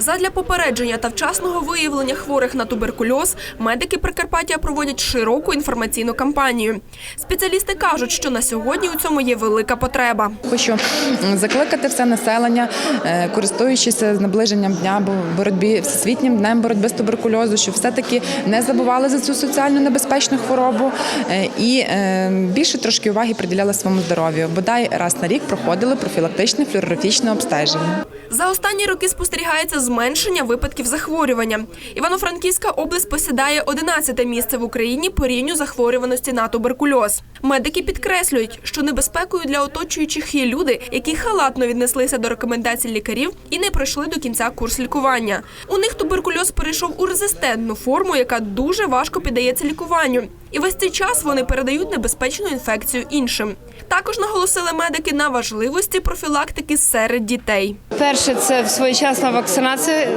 Задля попередження та вчасного виявлення хворих на туберкульоз медики Прикарпаття проводять широку інформаційну кампанію. Спеціалісти кажуть, що на сьогодні у цьому є велика потреба. Хочу закликати все населення, е, користуючись наближенням дня бо- боротьби всесвітнім днем боротьби з туберкульозу, щоб все-таки не забували за цю соціально небезпечну хворобу е, і е, більше трошки уваги приділяли своєму здоров'ю. Бодай раз на рік проходили профілактичне флюорографічне обстеження. За останні роки спостерігається зменшення випадків захворювання. Івано-Франківська область посідає 11 місце в Україні по рівню захворюваності на туберкульоз. Медики підкреслюють, що небезпекою для оточуючих є люди, які халатно віднеслися до рекомендацій лікарів і не пройшли до кінця курс лікування. У них туберкульоз перейшов у резистентну форму, яка дуже важко піддається лікуванню. І весь цей час вони передають небезпечну інфекцію іншим. Також наголосили медики на важливості профілактики серед дітей. Перше, це своєчасна вакцинація.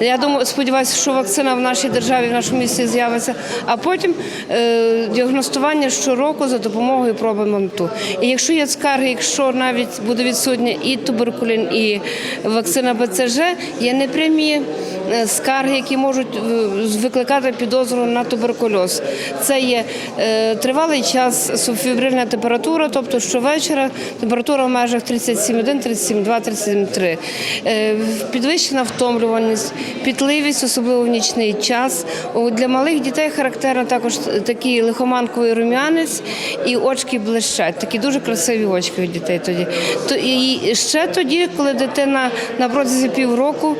Я думаю, сподіваюся, що вакцина в нашій державі, в нашому місті з'явиться. А потім е, діагностування щороку за допомогою проби МАМТу. І якщо є скарги, якщо навіть буде відсутня і туберкулін, і вакцина БЦЖ, є непрямі скарги, які можуть е, викликати підозру на туберкульоз. Це є е, тривалий час субфібрильна температура, тобто щовечора температура в межах 37,1, 37,2, 37,3. Е, Підвищена втомлюваність, пітливість, особливо в нічний час. Для малих дітей характерно також такий лихоманковий рум'янець і очки блищать. Такі дуже красиві очки у дітей тоді. І ще тоді, коли дитина на протязі півроку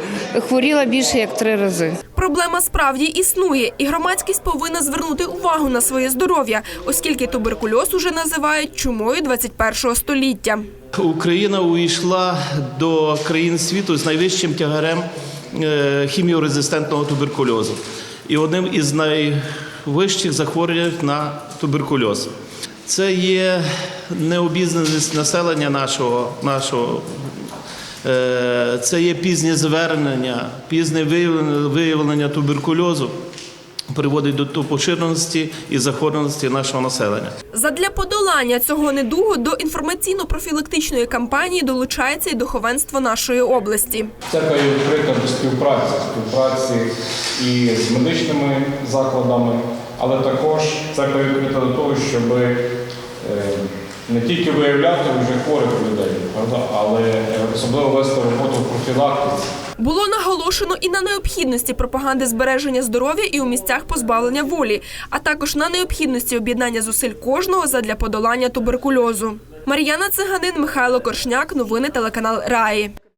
хворіла більше як три рази. Проблема справді існує, і громадськість повинна звернути увагу на своє здоров'я, оскільки туберкульоз уже називають чумою 21 століття. Україна увійшла до країн світу з найвищим тягарем е, хіміорезистентного туберкульозу і одним із найвищих захворювань на туберкульоз. Це є необізнаність населення нашого, нашого це є пізнє звернення, пізне виявлення, виявлення туберкульозу приводить до поширеності і захворюваності нашого населення. Задля подолання цього недугу до інформаційно-профілактичної кампанії долучається і духовенство нашої області. Церква є відкрита до співпраці, співпраці і з медичними закладами, але також церква відкрита до того, щоб е, не тільки виявляти вже хворих людей, правда, але особливо вести роботу в профілактиці. Було наголошено і на необхідності пропаганди збереження здоров'я і у місцях позбавлення волі, а також на необхідності об'єднання зусиль кожного задля подолання туберкульозу. Мар'яна Циганин, Михайло Коршняк. Новини телеканал Раї.